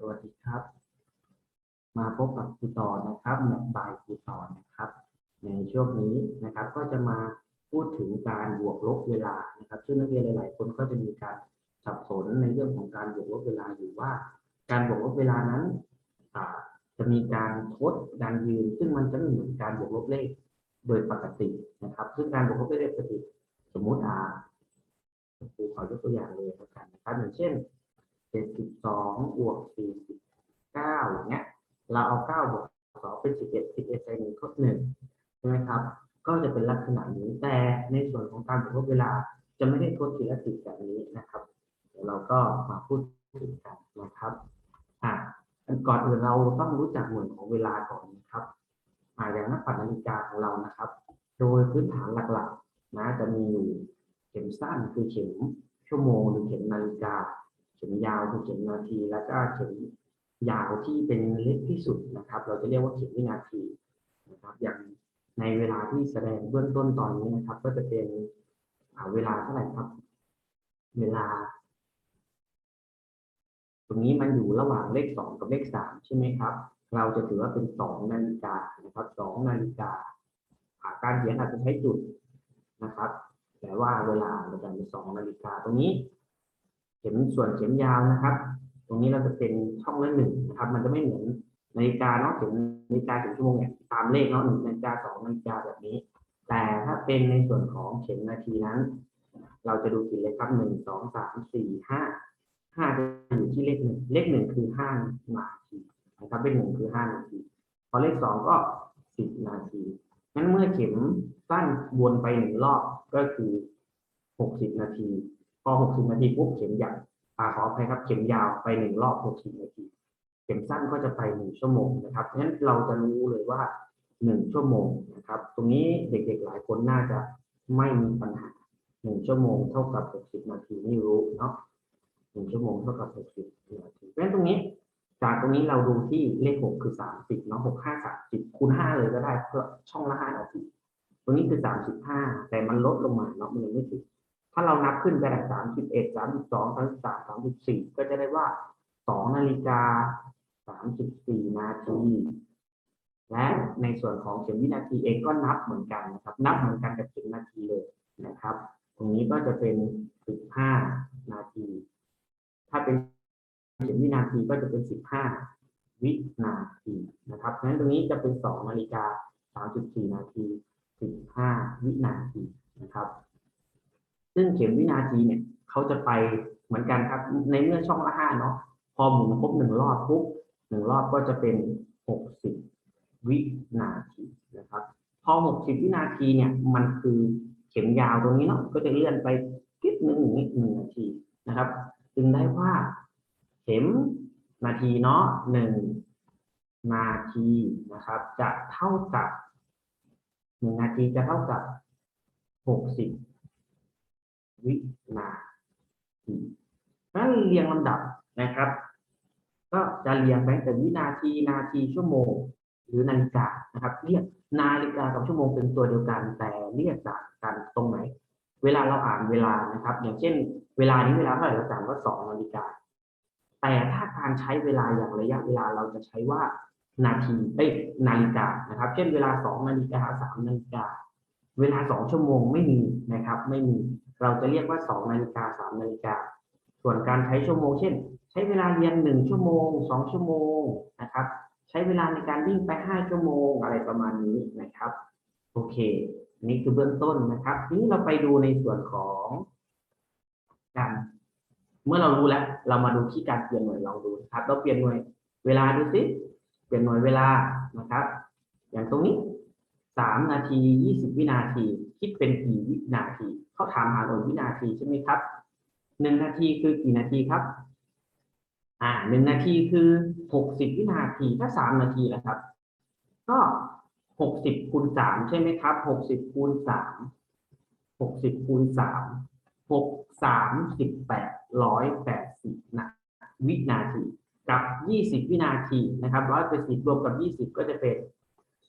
สวัสดีครับ มาพบกับครูต่อนะครับแมทบายครูต่อนะครับ ในช่วงนี้นะครับ ก็จะมาพูดถึงการบวกลบเวลานะครับ ซึ่งนักเรียนหลาย ๆ คนก็จะมีการสับสนในเรื่องของการบวกลบเวลาอยู่ว่า การบวกลบเวลานั้นจะมีการทดการยืน ซึ่งมันจะไม่เหมือนการบวกลบเลขโดยปกตินะครับ ซึ่งการบวกลบเลขปกติ สมมุติอ่าครูขอยกตัวอย่างเลยล้วกันนะครับอย่างเช่น เจ็ดสิบสองบวกสี่สิบเก้าอย่างเงี้ย เราเอาเก้าบวกสองเป็นสิบเอ็ดสิบเอ็ดใส่หนึ่งครบหนึ่งใช่ไหมครับ ก็จะเป็นลักษณะนี้ แต่ในส่วนของการบวกลบเวลาจะไม่ได้ทดทีละสิบแบบนี้นะครับ เดี๋ยวเราก็มาพูดถึงกันนะครับ อะก่อนอื่นเราต้องรู้จักหน่วยของเวลาก่อนนะครับอ่าอย่างนักปัดนาฬิกาของเรานะครับ โดยพื้นฐานหลักๆนะจะมีอยู่เข็มสั้นคือเข็มชั่วโมงหรือเข็มนาฬิกา เข็มยาวคือเข็มนาที แล้วก็เข็มยาวที่เป็นเล็กที่สุดนะครับ เราจะเรียกว่าเข็มวินาทีนะครับ อย่างในเวลาที่แสดงเบื้องต้นตอนนี้นะครับ ก็จะเป็นเวลาเท่าไหร่ครับ เวลา ตรงนี้มันอยู่ระหว่างเลขสองกับเลขสามใช่ไหมครับ เราจะถือว่าเป็นสองนาฬิกานะครับสองนาฬิกาอ่าการเขียนอาจจะใช้จุดนะครับ แต่ว่าเวลาเราจะเป็นสองนาฬิกาตรงนี้ เข็มส่วนเข็มยาวนะครับ ตรงนี้เราจะเป็นช่องละหนึ่งนะครับ มันจะไม่เหมือนนาฬิกาเนาะเข็มนาฬิกาเข็มชั่วโมงเนี่ยตามเลขเนาะหนึ่งนาฬิกาสองนาฬิกาแบบนี้ แต่ถ้าเป็นในส่วนของเข็มนาทีนั้น เราจะดูกี่เลขครับหนึ่งสองสามสี่ห้าห้าจะอยู่ที่เลขหนึ่งเลขหนึ่งคือห้านาทีนะครับเลขหนึ่งคือห้านาทีพอเลขสองก็สิบนาทีงั้นเมื่อเข็มสั้นวนไปหนึ่งรอบก็คือหกสิบนาที อ 60 นาทีปุ๊บเข็มยาวอ่าขออภัยครับ เข็มยาวไปหนึ่งรอบ 60 นาที เข็มสั้นก็จะไปหนึ่งชั่วโมงนะครับงั้นเราจะรู้เลยว่าหนึ่งชั่วโมงนะครับ ตรงนี้เด็กๆหลายคนน่าจะไม่มีปัญหาหนึ่งชั่วโมงเท่ากับ 60 นาทีนี่รู้เนาะหนึ่งชั่วโมงเท่ากับ 60 นาทีเพราะฉะนั้นตรงนี้ จากตรงนี้เราดูที่เลข 6 คือ 30เนาะ6 5 30คูณ 5 เลยก็ได้เพื่อช่องละ5นาทีตรงนี้คือ 35 แต่มันลดลงมาเนาะมันยังไม่ถึง ถ้าเรานับขึ้นไปได้สามสิบเอ็ดสามสิบสองสามสิบสามสามสิบสี่ก็จะได้ว่าสองนาฬิกาสามสิบสี่นาทีและในส่วนของเข็มวินาทีเองก็นับเหมือนกันนะครับ นับเหมือนกันกับเข็มนาทีเลยนะครับ ตรงนี้ก็จะเป็นสิบห้านาที ถ้าเป็นเข็มวินาทีก็จะเป็นสิบห้าวินาทีนะครับฉะนั้นตรงนี้จะเป็นสองนาฬิกาสามสิบสี่นาทีสิบห้าวินาทีนะครับ ซึ่งเข็มวินาทีเนี่ยเขาจะไปเหมือนกันครับ ในเมื่อช่องละห้าเนาะพอหมุนครบหนึ่งรอบปุ๊บหนึ่งรอบก็จะเป็นหกสิบวินาทีนะครับ พอหกสิบวินาทีเนี่ยมันคือเข็มยาวตรงนี้เนาะก็จะเลื่อนไปกิ๊บหนึ่งนิดหนึ่งนาทีนะครับจึงได้ว่าเข็มนาทีเนาะหนึ่งนาทีนะครับ จะเท่ากับหนึ่งนาทีจะเท่ากับหกสิบ วินาทีนั้นเรียงลำดับนะครับ ก็จะเรียงไปตั้งแต่วินาทีนาทีชั่วโมง หรือนาฬิกานะครับ เรียกนาฬิกากับชั่วโมงเป็นตัวเดียวกันแต่เรียกจากกันตรงไหน เวลาเราอ่านเวลานะครับ อย่างเช่น เวลานี้เวลาเท่าไหร่เราจำว่าสองนาฬิกา แต่ถ้าการใช้เวลาอย่างระยะเวลาเราจะใช้ว่านาทีเอ้ยนาฬิกานะครับ เช่นเวลาสองนาฬิกาสามนาฬิกา เวลาสองชั่วโมงไม่มีนะครับ ไม่มี เราจะเรียกว่าสองนาฬิกาสามนาฬิกา ส่วนการใช้ชั่วโมง เช่น ใช้เวลาเรียนหนึ่งชั่วโมงสองชั่วโมงนะครับ ใช้เวลาในการวิ่งไปห้าชั่วโมงอะไรประมาณนี้นะครับโอเคนนี่คือเบื้องต้นนะครับทีนี้เราไปดูในส่วนของการเมื่อเรารู้แล้ว เรามาดูที่การเปลี่ยนหน่วยลองดูนะครับ เราเปลี่ยนหน่วยเวลาดูสิเปลี่ยนหน่วยเวลานะครับ อย่างตรงนี้ สามนาทียี่สิบวินาที คิดเป็นกี่วินาทีเขาถามหาหน่วยวินาทีใช่ไหมครับหนึ่งนาทีคือกี่นาทีครับ อ่าหนึ่งนาทีคือหกสิบวินาทีถ้าสามนาทีนะครับ ก็หกสิบคูณสามใช่ไหมครับหกสิบคูณสามหกสิบคูณสามหกสามสิบแปดร้อยแปดสิบนะวินาที กับยี่สิบวินาทีนะครับร้อยแปดสิบรวมกับยี่สิบก็จะเป็น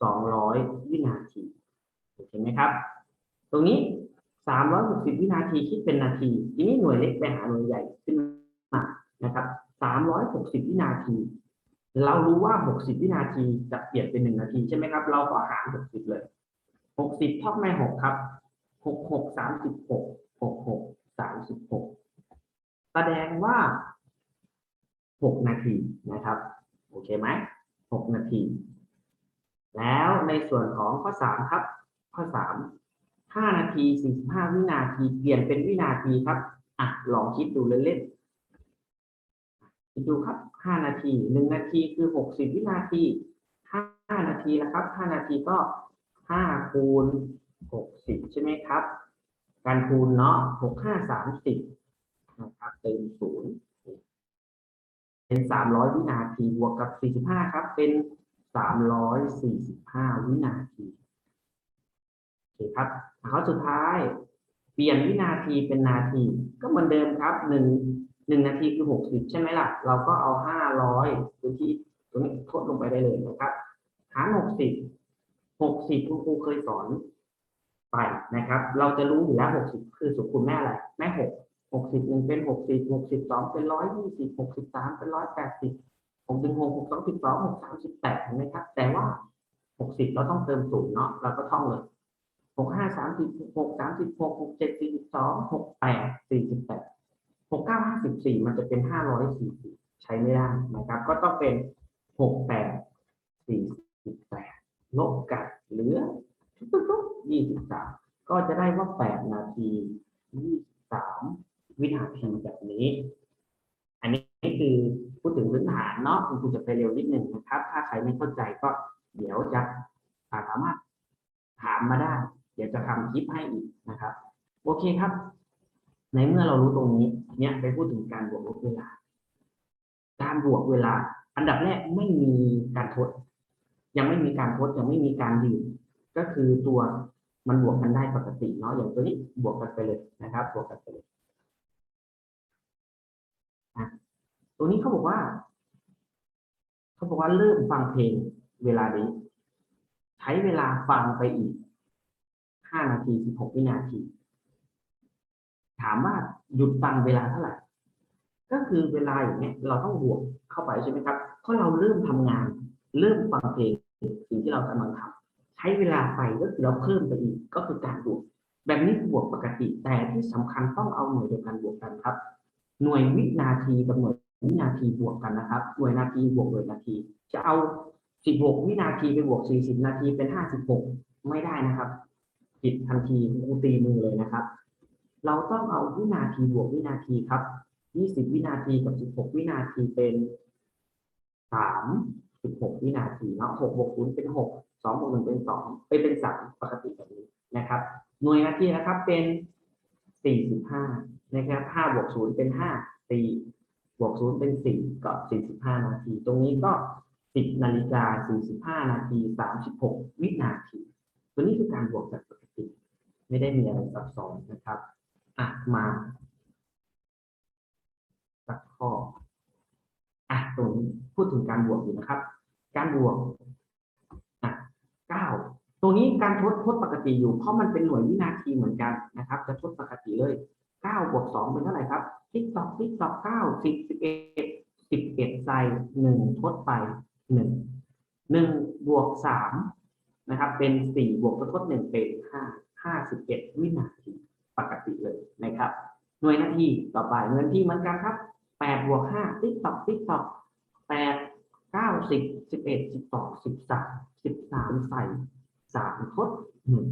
สองร้อยวินาทีโอเคไหมครับ ตรงนี้สามร้อยหกสิบวินาทีคิดเป็นนาที ทีนี้หน่วยเล็กไปหาหน่วยใหญ่ขึ้นมานะครับสามร้อยหกสิบวินาที เรารู้ว่าหกสิบวินาทีจะเปลี่ยนเป็นหนึ่งนาทีใช่ไหมครับ เราก็หารหกสิบเลยหกสิบเท่าไม่หกครับหกหกสามสิบหกหกหกสามสิบหกแสดงว่าหกนาทีนะครับ โอเคไหมหกนาที แล้วในส่วนของข้อสามครับ ข้อสามห้านาทีสี่สิบห้าวินาทีเปลี่ยนเป็นวินาทีครับอะลองคิดดูเล่นๆคิดดูครับห้านาทีหนึ่งนาทีคือหกสิบวินาทีห้านาทีแล้วครับห้านาทีก็ห้าคูณหกสิบใช่ไหมครับ การคูณเนาะหกห้าสามสิบนะครับเติมศูนย์เป็นสามร้อยวินาทีบวกกับสี่สิบห้าครับ เป็น สามร้อยสี่สิบห้าวินาทีโอเคครับข้อสุดท้าย เปลี่ยนวินาทีเป็นนาที ก็เหมือนเดิมครับหนึ่งหนึ่งนาทีคือหกสิบใช่ไหมล่ะ เราก็เอาห้าร้อยพื้นที่ตรงนี้ทดลงไปได้เลยนะครับหารหกสิบหกสิบคุณครูเคยสอนไปนะครับ เราจะรู้อยู่แล้วหกสิบคือสุขุมแม่อะไร แม่หกหกสิบหนึ่งเป็นหกสิบหกสิบสองเป็นร้อยยี่สิบหกสิบสามเป็นร้อยแปดสิบ หกสิบหกหกสองสิบสองหกสามสิบแปดเห็นไหมครับ แต่ว่าหกสิบเราต้องเติมศูนย์เนาะเราก็ท่องเลยหกห้าสามสิบหกสามสิบหกหกเจ็ดสี่สิบสองหกแปดสี่สิบแปดหกเก้าห้าสิบสี่มันจะเป็นห้าร้อยสี่สิบใช้ไม่ได้นะครับ ก็ต้องเป็นหกแปดสี่สิบแปดลบกับเหลือตุ๊บยี่สิบสามก็จะได้ว่าแปดนาทียี่สิบสามวินาทีแบบนี้ อันนี้ นี่คือพูดถึงพื้นฐานเนาะคุณครูจะไปเร็วนิดหนึ่งนะครับ ถ้าใครไม่เข้าใจก็เดี๋ยวจะาสามารถถามมาได้ เดี๋ยวจะทำคลิปให้อีกนะครับ โอเคครับ ในเมื่อเรารู้ตรงนี้เนี่ยไปพูดถึงการบวกลบเวลา การบวกเวลา อันดับแรกไม่มีการทด ยังไม่มีการทดยังไม่มีการยืนก็คือตัวมันบวกกันได้ปกติเนาะอย่างตัวนี้บวกกันไปเลยนะครับ บวกกันไปเลย ตัวนี้เขาบอกว่า เขาบอกว่าเริ่มฟังเพลงเวลานี้ ใช้เวลาฟังไปอีก5นาที16วินาที ถามว่าหยุดฟังเวลาเท่าไหร่ ก็คือเวลาอย่างเนี้ยเราต้องบวกเข้าไปใช่ไหมครับเพราะเราเริ่มทำงาน เริ่มฟังเพลงสิ่งที่เรากำลังทำใช้เวลาไปก็คือเราเพิ่มไปอีกก็คือการบวก แบบนี้บวกปกติแต่ที่สำคัญต้องเอาหน่วยเดียวกันบวกกันครับ หน่วยวินาทีกับหน่วย วินาทีบวกกันนะครับหน่วยนาทีบวกหน่วยนาที จะเอา 16 วินาทีไปบวก 40 นาทีเป็น 56 ไม่ได้นะครับผิดทันทีครูตีมือเลยนะครับ เราต้องเอาวินาทีบวกวินาทีครับ 20 วินาทีกับ 16 วินาทีเป็น 3 16 วินาทีเนาะ6บวก0เป็น 6 2บวก1เป็น2ไปเป็น 3 ปกติแบบนี้นะครับ หน่วยนาทีนะครับเป็น 45 นะครับ5บวก0เป็น 5 4 บวก0เป็น4ก็45นาที ตรงนี้ก็10นาฬิกา45นาที36วินาที ตัวนี้คือการบวกแบบปกติ ไม่ได้มีอะไรซับซ้อนนะครับอะมาสักข้ออะตรงนี้พูดถึงการบวกอยู่นะครับ การบวกอะ9ตรงนี้การทดทดปกติอยู่เพราะมันเป็นหน่วยวินาทีเหมือนกันนะครับ จะทดปกติเลย 9บวก2เป็นเท่าไหร่ครับติ๊กตอกติ๊กตอก9 10 11 11ใส่1ทดไปหนึ่งหนึ่งบวกสามนะครับ เป็นสี่บวกทดหนึ่งเป็นห้าห้าสิบเอ็ดวินาทีปกติเลยนะครับ หน่วยนาทีต่อไปหน่วยนาทีเหมือนกันครับแปดบวกห้าติ๊กตอกติ๊กตอกแปดเก้าสิบสิบเอ็ดสิบสองสิบสามสิบสามใส่สามทดหนึ่ง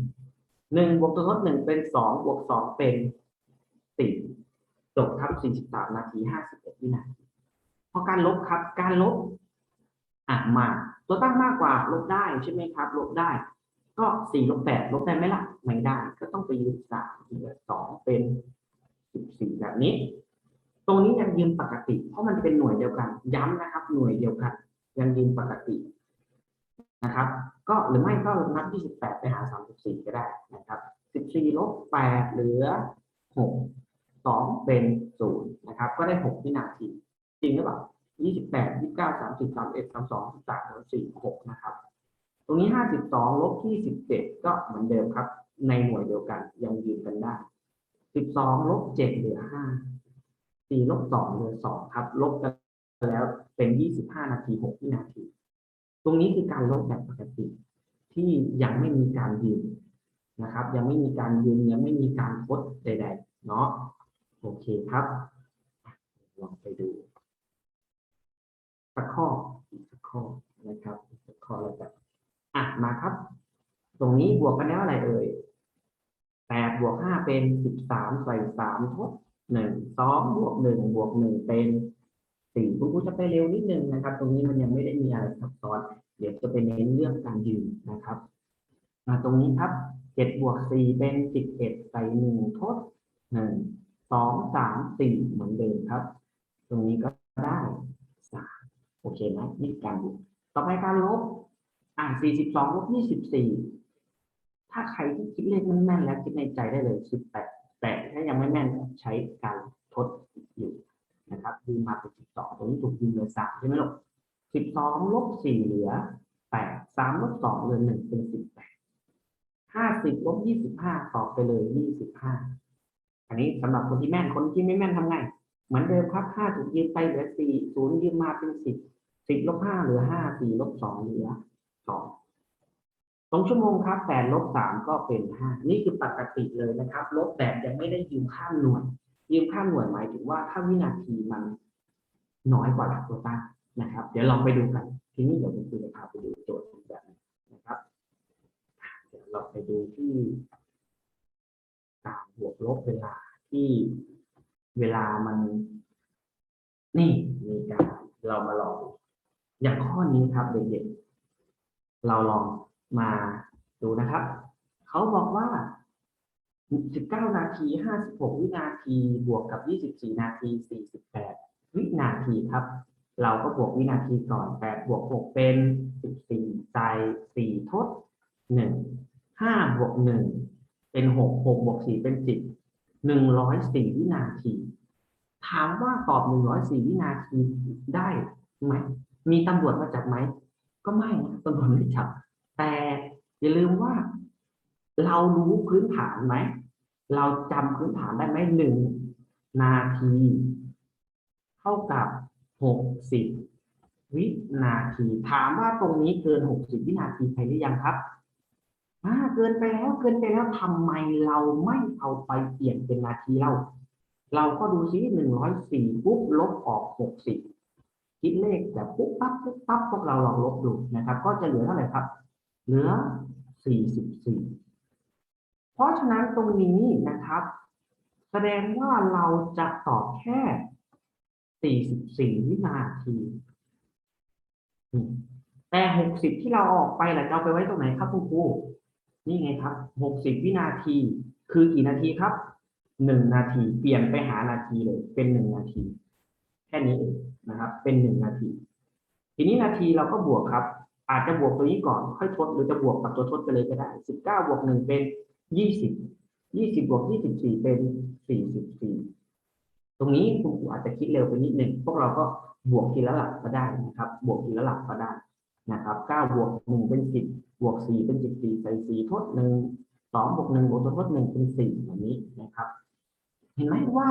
หนึ่งบวกตัวทดหนึ่งเป็นสองบวกสองเป็น สี่จบครับสี่สิบสามนาทีห้าสิบเอ็ดวินาทีพอการลบครับ การลบอะมา ตัวตั้งมากกว่าลบได้ใช่ไหมครับ ลบได้ ก็สี่ลบแปดลบได้ไหมล่ะ ไม่ได้ ก็ต้องไปยืมสามเหลือสองเป็นสิบสี่แบบนี้ ตรงนี้ยังยืมปกติ เพราะมันเป็นหน่วยเดียวกัน ย้ำนะครับ หน่วยเดียวกัน ยังยืมปกตินะครับ ก็หรือไม่ก็นับที่สิบแปดไปหาสามสิบสี่ก็ได้นะครับสิบสี่ลบแปดเหลือหก สองเป็นศูนย์นะครับ ก็ได้หกวินาที จริงหรือเปล่ายี่สิบแปดยี่สิบเก้าสามสิบสามเอ็ดสามสองสามสี่หกนะครับ ตรงนี้ห้าสิบสองลบที่สิบเจ็ดก็เหมือนเดิมครับ ในหน่วยเดียวกันยังยืนกันได้สิบสองลบเจ็ดเหลือห้าสี่ลบสองเหลือสองครับ ลบกันแล้วเป็นยี่สิบห้านาทีหกวินาที ตรงนี้คือการลบแบบปกติ ที่ยังไม่มีการยืนนะครับ ยังไม่มีการยืนยังไม่มีการทดใด ๆ เนาะ โอเคครับ ลองไปดูสักข้ออีกสักข้อนะครับอีกสักข้อแล้วกันอะมาครับ ตรงนี้บวกกันแล้วอะไรเอ่ยแปดบวกห้าเป็นสิบสามใส่สามทดหนึ่งสองบวกหนึ่งบวกหนึ่งเป็นสี่คุณครูจะไปเร็วนิดนึงนะครับ ตรงนี้มันยังไม่ได้มีอะไรซับซ้อน เดี๋ยวจะไปเน้นเรื่องการยืนนะครับมาตรงนี้ครับเจ็ดบวกสี่เป็นสิบเอ็ดใส่หนึ่งทดหนึ่ง สองสามสี่เหมือนเดิมครับ ตรงนี้ก็ได้สามโอเคไหมนี่การบวกต่อไปการลบอ่าสี่สิบสองลบยี่สิบสี่ถ้าใครที่คิดเลขแม่นๆแล้วคิดในใจได้เลยสิบแปดแต่ถ้ายังไม่แม่นใช้การทดอยู่นะครับยืมมาเป็นสิบสองตรงนี้ถูกยืมเหลือสามใช่ไหมลูกสิบสองลบสี่เหลือแปดสามลบสองเหลือหนึ่งเป็นสิบแปดห้าสิบลบยี่สิบห้าตอบไปเลยยี่สิบห้า อันนี้สำหรับคนที่แม่นคนที่ไม่แม่นทำไง เหมือนเดิมครับห้าถูกยืมไปเหลือสี่ศูนย์ยืมมาเป็นสิบสิบลบห้าเหลือห้าสี่ลบสองเหลือสองตรงชั่วโมงครับแปดลบสามก็เป็นห้านี่คือปกติเลยนะครับ ลบแบบยังไม่ได้ยืมข้ามหน่วย ยืมข้ามหน่วยหมายถึงว่าถ้าวินาทีมันน้อยกว่าหลักตัวตั้งนะครับ เดี๋ยวลองไปดูกัน ทีนี้เดี๋ยวคุณครูจะพาไปดูโจทย์แบบหนึงนะครับ เดี๋ยวเราไปดูที่ บวกลบเวลาที่เวลามัน นี่มีการเรามาลอง อย่างข้อนี้ครับเด็กๆ เราลองมาดูนะครับ เขาบอกว่า 19 นาที 56 วินาที บวกกับ 24 นาที 48 วินาทีครับ เราก็บวกวินาทีก่อน 8 บวก 6 เป็น 14ใส่4ทด 1 5 บวก 1 เป็น6 6บวก4เป็น10 104วินาที ถามว่าตอบ104วินาทีได้ไหมมีตำรวจมาจับไหม ก็ไม่นะตำรวจไม่จับ แต่อย่าลืมว่า เรารู้พื้นฐานไหม เราจำพื้นฐานได้ไหมหนึ่งนาที เท่ากับหกสิบวินาที ถามว่าตรงนี้เกินหกสิบวินาทีไปหรือยังครับ อ่าเกินไปแล้วเกินไปแล้วทำไมเราไม่เอาไปเปลี่ยนเป็นนาทีเราเราก็ดูซิหนึ่งร้อยสี่ปุ๊บลบออกหกสิบคิดเลขแบบปุ๊บปั๊บปุ๊บปั๊บพวกเราลองลบดูนะครับ ก็จะเหลือเท่าไหร่ครับ เหลือ44เพราะฉะนั้นตรงนี้นะครับ แสดงว่าเราจะตอบแค่44วินาทีอืมแต่60ที่เราออกไปล่ะเอาไปไว้ตรงไหนครับคุณครู นี่ไงครับ60วินาที คือกี่นาทีครับ1นาทีเปลี่ยนไปหานาทีเลย เป็น1นาที แค่นี้เองนะครับ เป็น1นาที ทีนี้นาทีเราก็บวกครับ อาจจะบวกตัวนี้ก่อนค่อยทดหรือจะบวกกับตัวทดไปเลยก็ได้สิบเก้าบวกหนึ่งเป็นยี่สิบยี่สิบบวกยี่สิบสี่เป็นสี่สิบสี่ตรงนี้คุณครูอาจจะคิดเร็วไปนิดหนึ่งพวกเราก็บวกทีละหลักก็ได้นะครับ บวกทีละหลักก็ได้นะครับเก้าบวกหนึ่งเป็นสิบ บวกสี่เป็นสิบสี่ใส่สี่ทดหนึ่งสองบวกหนึ่งบวกตัวทดหนึ่งเป็นสี่แบบนี้นะครับ เห็นไหมว่า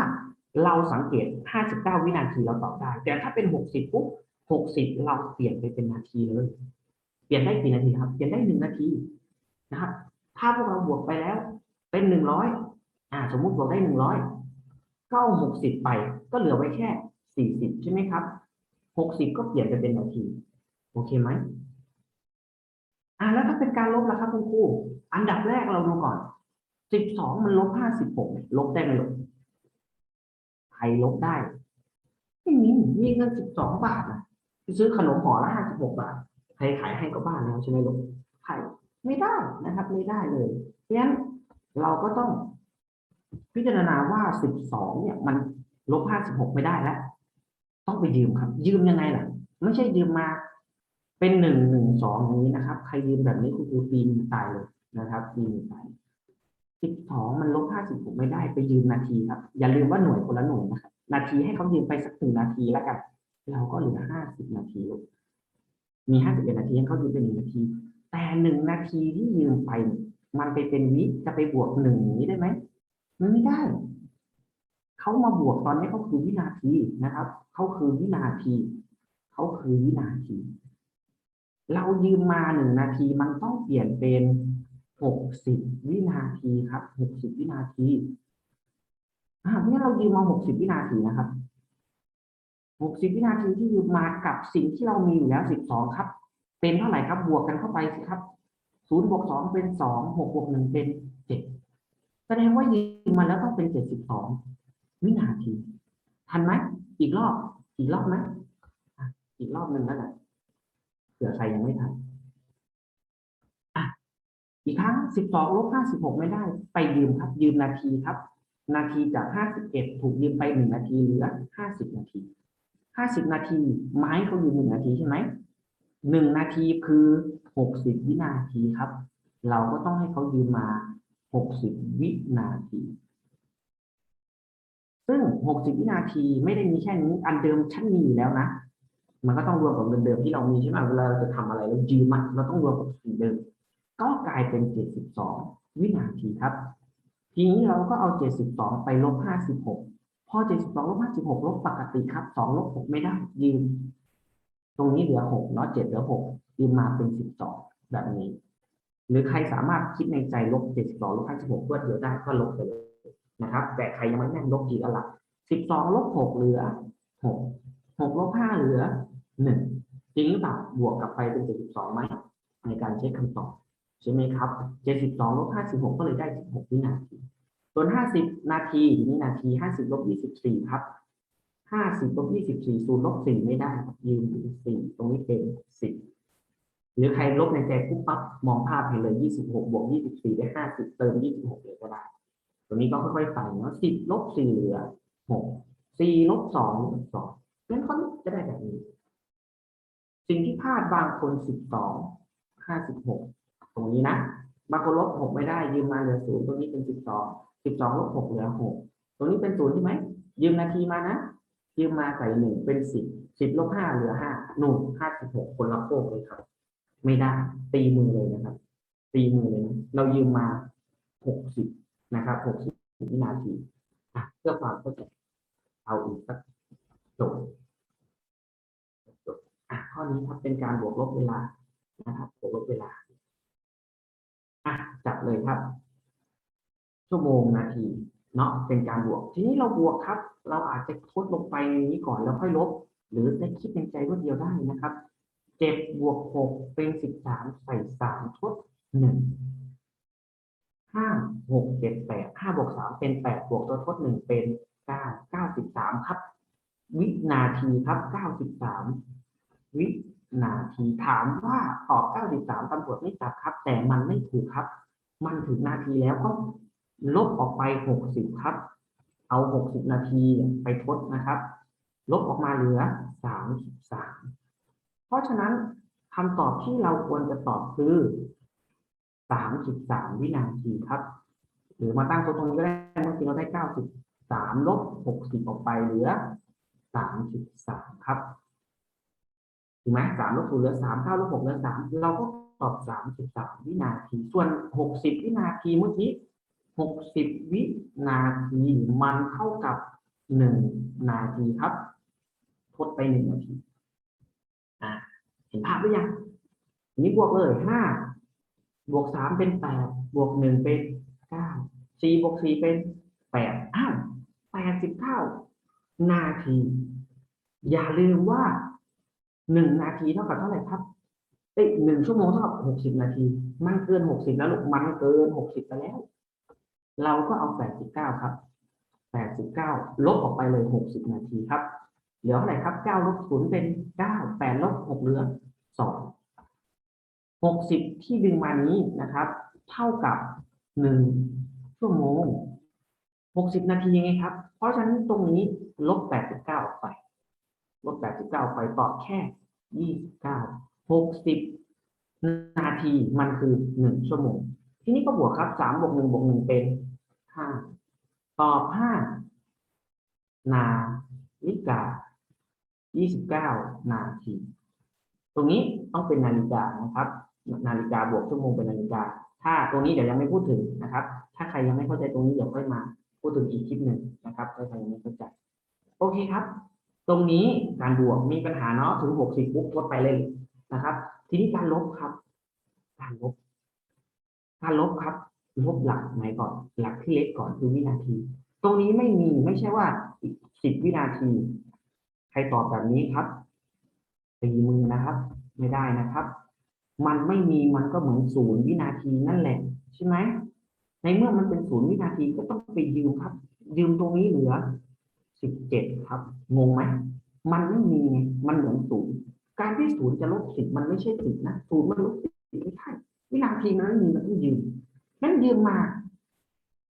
เราสังเกตห้าสิบเก้าวินาทีเราตอบได้ แต่ถ้าเป็นหกสิบปุ๊บหกสิบเราเปลี่ยนไปเป็นนาทีเลย เปลี่ยนได้กี่นาทีครับ เปลี่ยนได้หนึ่งนาทีนะครับ ถ้าพวกเราบวกไปแล้ว เป็นหนึ่งร้อยอ่า สมมุติบวกได้หนึ่งร้อยก็หกสิบไป ก็เหลือไว้แค่สี่สิบใช่ไหมครับหกสิบก็เปลี่ยนไปเป็นนาที โอเคไหม อ่าแล้วถ้าเป็นการลบล่ะครับคุณครูอันดับแรกเราดูก่อนสิบสองมันลบห้าสิบหกลบได้ไหมลูกใครลบได้ไม่มีมีเงินสิบสองบาทนะซื้อขนมห่อละห้าสิบหกบาทใครขายให้ก็บ้านแล้วใช่ไหมลูกขายไม่ได้นะครับ ไม่ได้เลยเพราะฉะนั้นเราก็ต้องพิจารณาว่าสิบสองเนี่ย มันลบห้าสิบหกไม่ได้แล้ว ต้องไปยืมครับ ยืมยังไงล่ะ ไม่ใช่ยืมมา เป็นหนึ่งหนึ่งสองอย่างนี้นะครับ ใครยืมแบบนี้คุณครูตีมตายเลยนะครับตีมตายสิบสองมันลบห้าสิบหกไม่ได้ไปยืมนาทีครับ อย่าลืมว่าหน่วยคนละหน่วยนะครับนาทีให้เขายืมไปสักหนึ่งนาทีแล้วกัน เราก็เหลือห้าสิบนาที มีห้าสิบเอ็ดนาทีให้เขายืมเป็นหนึ่งนาที แต่หนึ่งนาทีที่ยืมไป มันไปเป็นวิจะไปบวกหนึ่งอย่างนี้ได้ไหมมันไม่ได้เขามาบวกตอนนี้เขาคือวินาทีนะครับเขาคือวินาทีเขาคือวินาที เรายืมมาหนึ่งนาทีมันต้องเปลี่ยนเป็นหกสิบวินาทีครับหกสิบวินาทีอ่าเพราะฉะนั้นเรายืมมาหกสิบวินาทีนะครับหกสิบวินาทีที่ยืมมากับสิ่งที่เรามีอยู่แล้วสิบสองครับ เป็นเท่าไหร่ครับบวกกันเข้าไปสิครับศูนย์บวกสองเป็นสองหกบวกหนึ่งเป็นเจ็ดแสดงว่ายืมมาแล้วต้องเป็นเจ็ดสิบสองวินาที ทันไหมอีกรอบอีกรอบไหมอีกรอบหนึ่งแล้วแหละ เผื่อใครยังไม่ทันอีกครั้งสิบสองลบห้าสิบหกไม่ได้ ไปยืมครับ ยืมนาทีครับ นาทีจากห้าสิบเอ็ดถูกยืมไปหนึ่งนาทีเหลือห้าสิบนาทีห้าสิบนาที ไม้เขายืมหนึ่งนาทีใช่ไหมหนึ่งนาทีคือหกสิบวินาทีครับ เราก็ต้องให้เขายืมมาหกสิบวินาที ซึ่ง60วินาทีไม่ได้มีแค่นี้ อันเดิมฉันมีอยู่แล้วนะ มันก็ต้องรวมกับเงินเดิมที่เรามีใช่ไหมเวลาเราจะทำอะไรเรายืมมันเราต้องรวมกับสิ่งเดิม ก็กลายเป็น 72 วินาทีครับ ทีนี้เราก็เอา 72 ไปลบ 56 พอ 72ลบ56ลบปกติครับ2ลบ6ไม่ได้ยืม ตรงนี้เหลือ6เนาะ7เหลือ6ยืมมาเป็น 12 แบบนี้ หรือใครสามารถคิดในใจลบ 72ลบ56รวดเดียวได้ก็ลบไปเลยนะครับ แต่ใครยังไม่แม่นลบกี่ก็หลักสิบสองลบหกเหลือหกหกลบห้าเหลือ หนึ่งจริงหรือเปล่าบวกกลับไปเป็นเจ็ดสิบสองไหมในการเช็คคำตอบใช่ไหมครับเจ็ดสิบสองลบห้าสิบหกก็เลยได้สิบหกวินาที ส่วนห้าสิบนาทีนี้นาทีห้าสิบลบยี่สิบสี่ครับห้าสิบลบยี่สิบสี่ศูนย์ลบสี่ไม่ได้ยืนถึงสี่ตรงนี้เป็นสิบหรือใครลบในใจปุ๊บปั๊บมองภาพเห็นเลยยี่สิบหกบวกยี่สิบสี่ได้ห้าสิบเติมยี่สิบหกเลยก็ได้ตัวนี้ก็ค่อยๆใส่เนาะสิบลบสี่เหลือหกสี่ลบสองสองงั้นเขาจะได้แบบนี้ สิ่งที่พลาดบางคนสิบสองห้าสิบหกตรงนี้นะบางคนลบหกไม่ได้ยืมมาเหลือศูนย์ตรงนี้เป็นสิบสองสิบสองลบหกเหลือหกตรงนี้เป็นศูนย์ใช่ไหมยืมนาทีมานะยืมมาใส่หนึ่งเป็นสิบสิบลบห้าเหลือห้าหนุ่มห้าสิบหกคนละโคกเลยครับ ไม่ได้ตีมือเลยนะครับ ตีมือเลยนะเรายืมมาหกสิบนะครับ60วินาทีเพื่อความเข้าใจเอาอีกสักโจทย์ นี้ครับเป็นการบวกลบเวลานะครับบวกลบเวลาอะจับเลยครับ ชั่วโมงนาที เนาะเป็นการบวก ทีนี้เราบวกครับ เราอาจจะทดลงไปนี้ก่อนแล้วค่อยลบ หรือได้คิดในใจรวดเดียวได้นะครับเจ็ดบวกหกเป็นสิบสามใส่สามทดหนึ่งห้าหกเจ็ดแปดห้าบวกสามเป็นแปดบวกตัวทดหนึ่งเป็นเก้าเก้าสิบสามครับ วินาทีครับเก้าสิบสาม วินาทีถามว่าตอบเก้าสิบสามตำรวจไม่จับครับ แต่มันไม่ถูกครับ มันถึงนาทีแล้วก็ลบออกไปหกสิบครับ เอาหกสิบนาทีไปทดนะครับ ลบออกมาเหลือสามสิบสามเพราะฉะนั้นคำตอบที่เราควรจะตอบคือสามสิบสามวินาทีครับ หรือมาตั้งตัวตรงนี้ก็ได้เมื่อกี้เราได้เก้าสิบสามลบหกสิบออกไปเหลือสามสิบสามครับ ถูกไหมสามลบศูนย์เหลือสามเก้าลบหกเหลือสามเราก็ตอบสามสิบสามวินาที ส่วนหกสิบวินาทีเมื่อกี้หกสิบวินาทีมันเท่ากับหนึ่งนาทีครับ ทดไปหนึ่งนาที อ่าเห็นภาพหรือยังทีนี้บวกเลยห้าบวกสามเป็นแปดบวกหนึ่งเป็นเก้าสี่บวกสี่เป็นแปดอ้าวแปดสิบเก้านาที อย่าลืมว่า หนึ่งนาทีเท่ากับเท่าไหร่ครับเอ้ยหนึ่งชั่วโมงเท่ากับหกสิบนาทีมันเกินหกสิบแล้วลูกมันเกินหกสิบไปแล้ว เราก็เอาแปดสิบเก้าครับแปดสิบเก้าลบออกไปเลยหกสิบนาทีครับ เหลือเท่าไหร่ครับเก้าลบศูนย์เป็นเก้าแปดลบหกเหลือสองหกสิบที่ดึงมานี้นะครับ เท่ากับหนึ่งชั่วโมงหกสิบนาทียังไงครับ เพราะฉะนั้นตรงนี้ลบแปดสิบเก้าออกไป ลบแปดสิบเก้าไปตอบแค่ยี่สิบเก้าหกสิบนาทีมันคือหนึ่งชั่วโมง ทีนี้ก็บวกครับสามบวกหนึ่งบวกหนึ่งเป็นห้าตอบห้านาฬิกายี่สิบเก้านาที ตรงนี้ต้องเป็นนาฬิกานะครับ นาฬิกาบวกชั่วโมงเป็นนาฬิกา ถ้าตรงนี้เดี๋ยวยังไม่พูดถึงนะครับ ถ้าใครยังไม่เข้าใจตรงนี้เดี๋ยวค่อยมาพูดถึงอีกคลิปหนึ่งนะครับถ้าใครยังไม่เข้าใจ โอเคครับ ตรงนี้การบวกมีปัญหาเนาะถึงหกสิบปุ๊บลดไปเลยนะครับ ทีนี้การลบครับ การลบ การลบครับลบหลักไหนก่อน หลักที่เล็กก่อนคือวินาที ตรงนี้ไม่มีไม่ใช่ว่าอีกสิบวินาที ใครตอบแบบนี้ครับตีมือนะครับ ไม่ได้นะครับ มันไม่มีมันก็เหมือนศูนย์วินาทีนั่นแหละ ใช่ไหมในเมื่อมันเป็นศูนย์วินาทีก็ต้องไปยืมครับ ยืมตรงนี้เหลือ สิบเจ็ดครับ งงไหม มันไม่มีไงมันเหมือนศูนย์การที่ศูนย์จะลบสิบมันไม่ใช่สิบนะศูนย์มันลบสิบไม่ใช่วินาทีมันมีมันต้องยืมนั่นยืมมา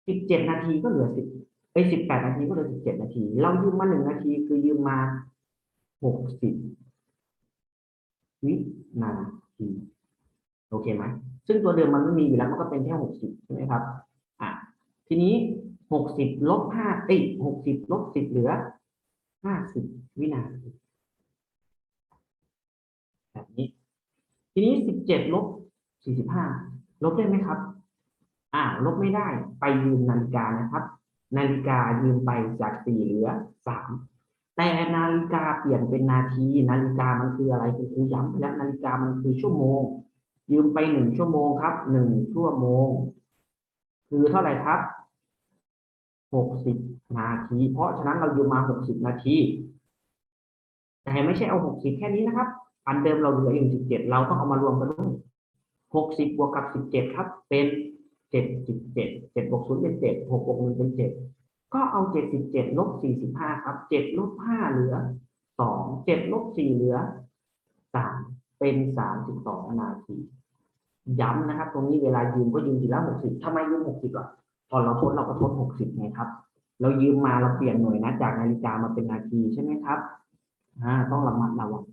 สิบเจ็ดนาทีก็เหลือสิบไปสิบแปดนาทีก็เหลือสิบเจ็ดนาที เรายืมมาหนึ่งนาทีคือยืมมาหกสิบวินาทีโอเคไหมซึ่งตัวเดิมมันไม่มีอยู่แล้วมันก็เป็นแค่หกสิบใช่ไหมครับ อะทีนี้ หกสิบลบห้าเอ้ยหกสิบลบสิบเหลือห้าสิบวินาทีแบบนี้ ทีนี้สิบเจ็ดลบสี่สิบห้าลบได้ไหมครับ อ่า ลบไม่ได้ไปยืมนาฬิกานะครับ นาฬิกายืมไปจากสี่เหลือสามแต่นาฬิกาเปลี่ยนเป็นนาที นาฬิกามันคืออะไรคุณครูย้ำไปแล้วนาฬิกามันคือชั่วโมง ยืมไปหนึ่งชั่วโมงครับหนึ่งชั่วโมง คือเท่าไหร่ครับ หกสิบนาที เพราะฉะนั้นเรายืมมาหกสิบนาที แต่ไม่ใช่เอาหกสิบแค่นี้นะครับ อันเดิมเราเหลืออยู่สิบเจ็ดเราต้องเอามารวมกันด้วยหกสิบบวกกับสิบเจ็ดครับ เป็นเจ็ดสิบเจ็ดเจ็ดบวกศูนย์เป็นเจ็ดหกบวกหนึ่งเป็นเจ็ดก็เอาเจ็ดสิบเจ็ดลบสี่สิบห้าครับเจ็ดลบห้าเหลือสองเจ็ดลบสี่เหลือสามเป็นสามสิบสองนาที ย้ำนะครับ ตรงนี้เวลายืมก็ยืมทีละหกสิบทำไมยืมหกสิบอะ ตอนเราทดเราก็ทดหกสิบไงครับ เรายืมมาเราเปลี่ยนหน่วยนะจากนาฬิกามาเป็นนาทีใช่ไหมครับอ่าต้องระมัดระวัง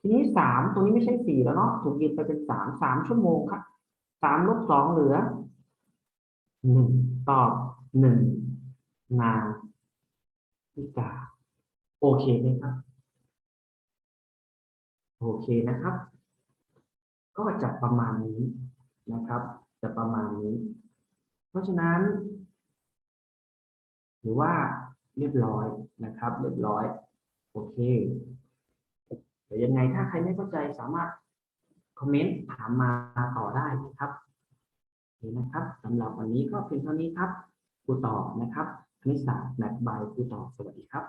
ทีนี้สามตรงนี้ไม่ใช่สี่แล้วเนาะถูกยืมไปเป็นสามสามชั่วโมงครับสามลบสองเหลือหนึ่งตอบหนึ่งนาฬิกาโอเคไหมครับ โอเคนะครับ ก็จะประมาณนี้นะครับ จะประมาณนี้ ราะฉะนั้น หรือว่าเรียบร้อยนะครับ เรียบร้อย โอเคเดี๋ยวยังไงถ้าใครไม่เข้าใจสามารถคอมเมนต์ถามมาต่อได้นะครับนี่นะครับสำหรับวันนี้ก็เพียงเท่านี้ครับครูต่อนะครับคณิตศาสตร์แมทบายครูต่อสวัสดีครับ